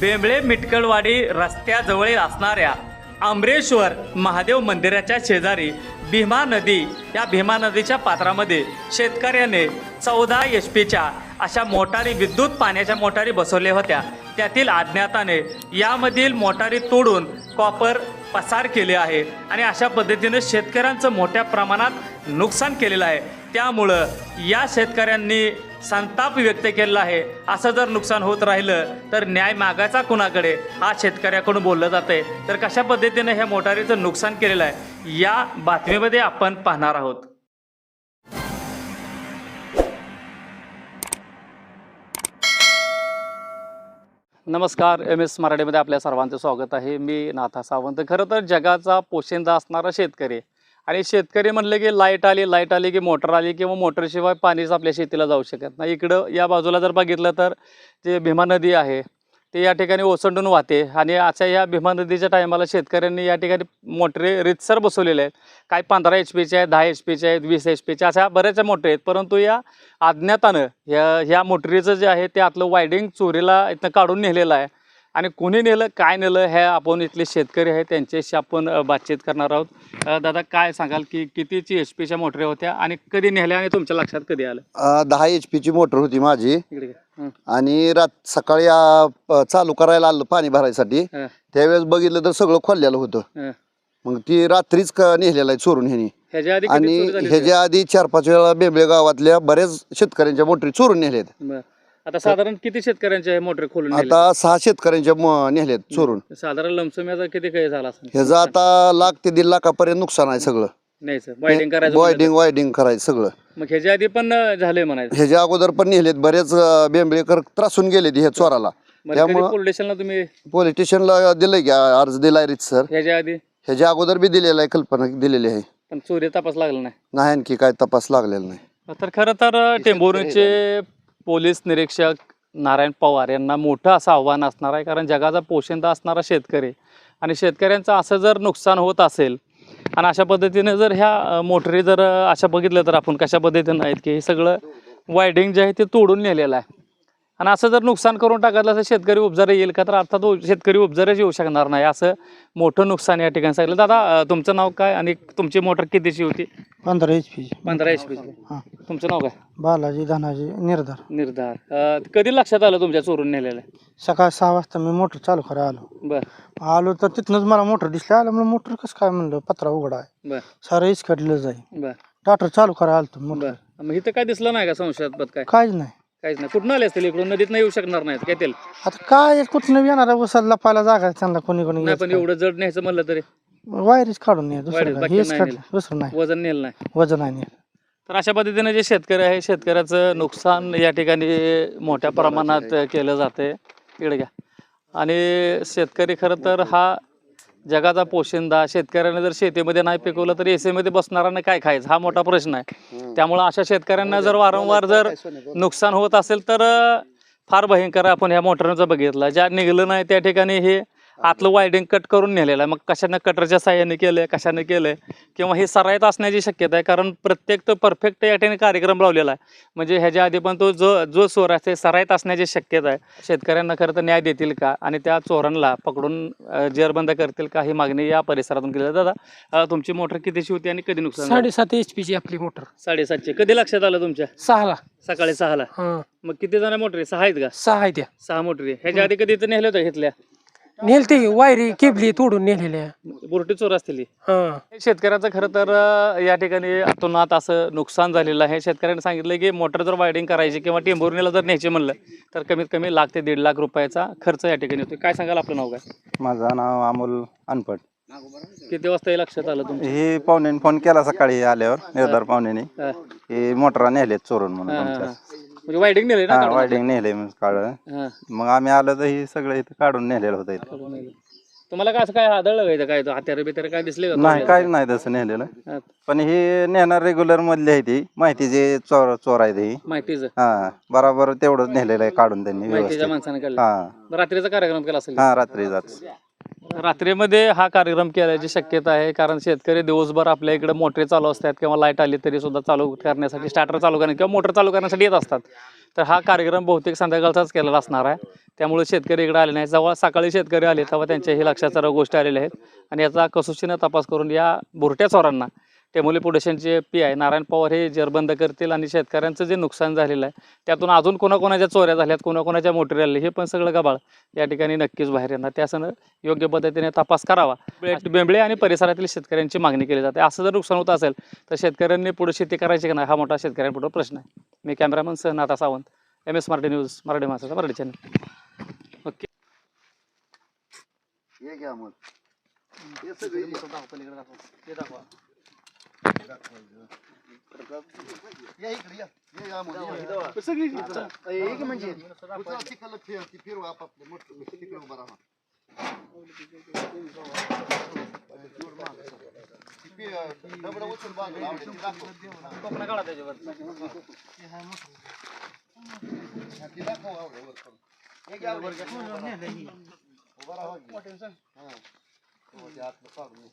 बेंबळे मिटकळवाडी रस्त्याजवळील असणाऱ्या आंबरेश्वर महादेव मंदिराच्या शेजारी भीमा नदी या भीमा नदीच्या पात्रामध्ये शेतकऱ्याने चौदा एच पीच्या अशा मोटारी विद्युत पाण्याच्या मोटारी बसवल्या होत्या. त्यातील अज्ञाताने यामधील मोटारी तोडून कॉपर पसार केले आहे. आणि अशा पद्धतीने शेतकऱ्यांचं मोठ्या प्रमाणात नुकसान केलेलं आहे. त्यामुळं या शेतकऱ्यांनी संताप व्यक्त केलेला आहे. असं जर नुकसान होत राहिलं तर न्याय मागायचा कुणाकडे? हा शेतकऱ्याकडून बोललं जातंय. तर कशा पद्धतीने ह्या मोटारीचं नुकसान केलेलं आहे या बातमीमध्ये आपण पाहणार आहोत. नमस्कार एम एस मराठीमध्ये आपल्या सर्वांचं स्वागत आहे. मी नाथा सावंत. खरं तर जगाचा पोशिंदा असणारा शेतकरी आणि शेतकरी म्हणले की लाइट आली लाइट आली की मोटर आली किंवा मोटरशिवाय पाणीच आपल्या शेतीला जाऊ शकत नाही. इकडं या बाजूला जर बघितलं तर जे भीमा नदी आहे ते या ठिकाणी ओसंडून वाहते. आणि अशा या भीमा नदीच्या टायमाला शेतकऱ्यांनी या ठिकाणी मोटरे रितसर बसवलेले आहेत. काही पंधरा एच पीचे आहेत दहा एच पीचे आहेत वीस एच पीचे अशा बऱ्याचशा मोटरी आहेत. परंतु या अज्ञातानं ह्या ह्या मोटरीचं जे आहे ते आतलं वायडिंग चोरीला इथनं काढून नेलेलं आहे. आणि कोणी नेलं काय नेलं हे आपण इथले शेतकरी आहेत त्यांच्याशी आपण बातचीत करणार आहोत. दादा काय सांगाल की कितीची एच पीच्या मोटरी होत्या आणि कधी नेल्या आणि तुमच्या लक्षात कधी आलं? दहा एच पीची मोटर होती माझी. आणि रात सकाळी चालू करायला आलं पाणी भरायसाठी. त्यावेळेस बघितलं तर सगळं खोललेलं होतं. मग ती रात्रीच नेलेलं आहे चोरून ह्यानी. आणि? ह्याच्या आधी चार पाच वेळा बेंबळे गावातल्या बऱ्याच शेतकऱ्यांच्या मोटरी चोरून नेल्यात. आता साधारण किती शेतकऱ्यांच्या मोटर खोलून नेल्या? आता सहा शेतकऱ्यांच्या म- चोरून. साधारण लमसम्याचा किती काही झाला असेल? ह्याचं आता लाख ते दीड लाखापर्यंत नुकसान आहे सगळं. न्यायचं वायडिंग करायचं म्हणलं. वायडिंग वायडिंग करायचं सगळं. तर. मग ह्याच्या आधी पण अं, झालंय म्हणायचं. ह्याच्या अगोदर पण नेलेत बरेच अ, बेंबळेकर त्रासून गेले ह्या चोराला. त्यामुळं- पोलीस स्टेशनला तुम्ही पोलीस स्टेशनला दिलंय की अर्ज दिलाय रीत सर. ह्याच्या आधी? ह्याच्या अगोदर बी दिलेला आहे कल्पना दिलेली आहे. पण चोरी तपास लागला नाही. नाही आणखी काय तपास लागलेला नाही. तर खरं तर टेंभुर्णीचे पोलीस निरीक्षक नारायण पवार यांना मोठं असं आव्हान असणार आहे कारण जगाचा पोशिंदा असणारा शेतकरी. आणि शेतकऱ्यांचं असं जर नुकसान होत असेल आणि अशा पद्धतीने जर ह्या मोटरी जर अशा बघितलं तर आपण कशा पद्धतीनं आहेत की हे सगळं वायडिंग जे आहे ते तोडून नेलेलं आहे. आणि असं जर नुकसान करून टाकलं तर शेतकरी उपजारे येईल का तर अर्थात शेतकरी उपजारेच येऊ शकणार नाही. असं मोठं नुकसान या ठिकाणी सांगितलं. दादा तुमचं नाव काय आणि तुमची मोटर कितीची होती? पंधरा एच पी पंधरा एच पीची हां. तुमचं नाव काय? बालाजी धनाजी निर्धार. निर्धार. कधी लक्षात आलं तुमच्या चोरून नेलेलं? सकाळ सहा वाजता मी मोटर चालू करायला आलो. बर. आलो तर तिथनंच मला मोटर दिसला. आलं म्हणलं मोटर कसं काय? म्हणलं पत्रा उघडा आहे. बर. सारं इचकटलं जाईल. बर. टाटर चालू करायला आलो मोटर. बर. मग इथं काय दिसलं नाही का संशयास्पद काय? काहीच नाही. काहीच नाही. कुठून आले असतील इकडून? नदीत नाही येऊ शकणार नाहीत काय तेल आता काय कुठनं येणार? उसाला लपायला जागा त्यांना कोणी कोणी नाही पण एवढं जड न्यायचं म्हणलं तरी. वायरीच काढून वायरीच, दुसरं काय? बाकी हेच नाही काढलं नेलं. दुसरं नाही. वजन नेलं नाही. वजन आहे नाही तर अशा पद्धतीने जे शेतकरी आहे शेतकऱ्याचं नुकसान या ठिकाणी मोठ्या प्रमाणात केलं जाते इकडे घ्या. आणि शेतकरी खरं तर हा जगाचा पोशिंदा शेतकऱ्याने जर शेतीमध्ये नाही पिकवलं तर एसीमध्ये बसणाऱ्याने काय खायचं? हा मोठा प्रश्न आहे. त्यामुळं अशा शेतकऱ्यांना जर वारंवार जर नुकसान होत असेल तर फार भयंकर. आपण ह्या मोटरनं जर बघितलं. ज्या निघलं नाही त्या ठिकाणी हे आतलं वायडिंग कट करून नेलेलं आहे. मग कशानं कटरच्या साह्याने केलं आहे कशाने केलं आहे किंवा हे सराईत असण्याची शक्यता आहे कारण प्रत्येक तो परफेक्ट या ठिकाणी कार्यक्रम लावलेला आहे. म्हणजे ह्याच्या आधी पण तो जो जो चोर आहे ते सराईत असण्याची शक्यता आहे. शेतकऱ्यांना खरं तर न्याय देतील का? आणि त्या चोरांना पकडून जेरबंद करतील का? ही मागणी या परिसरातून केली. दादा तुमची मोटर कितीची होती आणि कधी नुकसान? साडेसात एच पीची आपली मोटर. साडेसातशे कधी लक्षात आलं तुमच्या? सहाला. सकाळी सहाला. मग किती जण मोटरी सहा आहेत का? सहा आहे त्या सहा मोटरी ह्याच्या आधी कधी इथं नेल्या होत्या घेतल्या नेलते वायरी केबली तोडून नेलेल्या. बुरटी चोर असतील ही. हं. शेतकऱ्याचं खरं तर अं, या ठिकाणी अतोनात असं नुकसान झालेलं आहे. शेतकऱ्यांनी सांगितलं की मोटर जर वायडिंग करायची किंवा टेंभुर्णीला जर न्यायची म्हणलं तर कमीत कमी लाख ते दीड लाख रुपयाचा खर्च या ठिकाणी होतो काय सांगाल आपलं नाव काय? माझं नाव अमोल अनपट किती वाजता हे लक्षात आलं तुमचं? हे पाहुण्याने फोन केला सकाळी आल्यावर निर्धार पाहुण्याने. हा, हे मोटरा नेलेत चोरून म्हणून. तुमच्या म्हणजे वायडिंग नेले ना हा काढून? वायडिंग नेले काढ हा, मग आम्ही आलो तर हे सगळं इथं काढून नेलेलं होतं इथं. काढून नेले. तुम्हाला काय असं काय आदळलं का इथं? काय हत्यारे बित्यारे काय दिसले का नाही काही नाही तसं नेलेलं. हा, पण हे नेणार रेग्युलर मधले आहे ती. माहिती जे चोर चोर आहे ते. माहितीचं? हा बरोबर तेवढंच नेलेलं आहे काढून त्यांनी माहितीच्या व्यवस्थित. माणसाने हा. रात्रीचा कार्यक्रम केला असेल? हा रात्री जात रात्रीमध्ये हा कार्यक्रम केल्याची शक्यता आहे कारण शेतकरी दिवसभर आपल्या इकडे मोटरी चालू असतात किंवा लाइट आली तरी सुद्धा चालू करण्यासाठी स्टार्टर चालू करण्या किंवा मोटर चालू करण्यासाठी येत असतात. तर हा कार्यक्रम बहुतेक संध्याकाळचाच केलेला असणार आहे. त्यामुळे शेतकरी इकडे आले नाही जेव्हा सकाळी शेतकरी आले तेव्हा त्यांच्या ही लक्षात सर्व गोष्टी आलेल्या आहेत. आणि याचा कसोशीनं तपास करून या बुरट्या चोरांना टेमोली पोटेशनचे पी आहे. नारायण पवार हे जेरबंद करतील आणि शेतकऱ्यांचं जे नुकसान झालेलं आहे त्यातून अजून कोणाकोणाच्या चोऱ्या झाल्यात कोणाकोणाच्या मोटरी आल्या हे पण सगळं गबाळ या ठिकाणी नक्कीच बाहेर येणार. त्यासनं योग्य पद्धतीने तपास करावा. बेंबळे- बेंबळे आणि परिसरातील शेतकऱ्यांची मागणी केली जाते. असं जर नुकसान होत असेल तर शेतकऱ्यांनी पुढे शेती करायची का नाही हा मोठा शेतकऱ्यांपुढे प्रश्न आहे. मी कॅमेरामन सह Natha Sawant M S Marathi news Marathi माणसाचा मराठी चॅनल ओके. हे घ्या मग. हे सगळे या इकडे या हे या मग, या. सगळी एक म्हणजे उचला तिकडलं फिर ती फिरव आपापलं मोठं तिकडे उभा राहा ती पि- दबडं उचलून बाजूला आवडेल ती दाखव. हा, ती दाखव आवडेल वर करून. हे घ्या वर घ्या. उभा राहा की. हा. हो, ते आतलं काढून ये.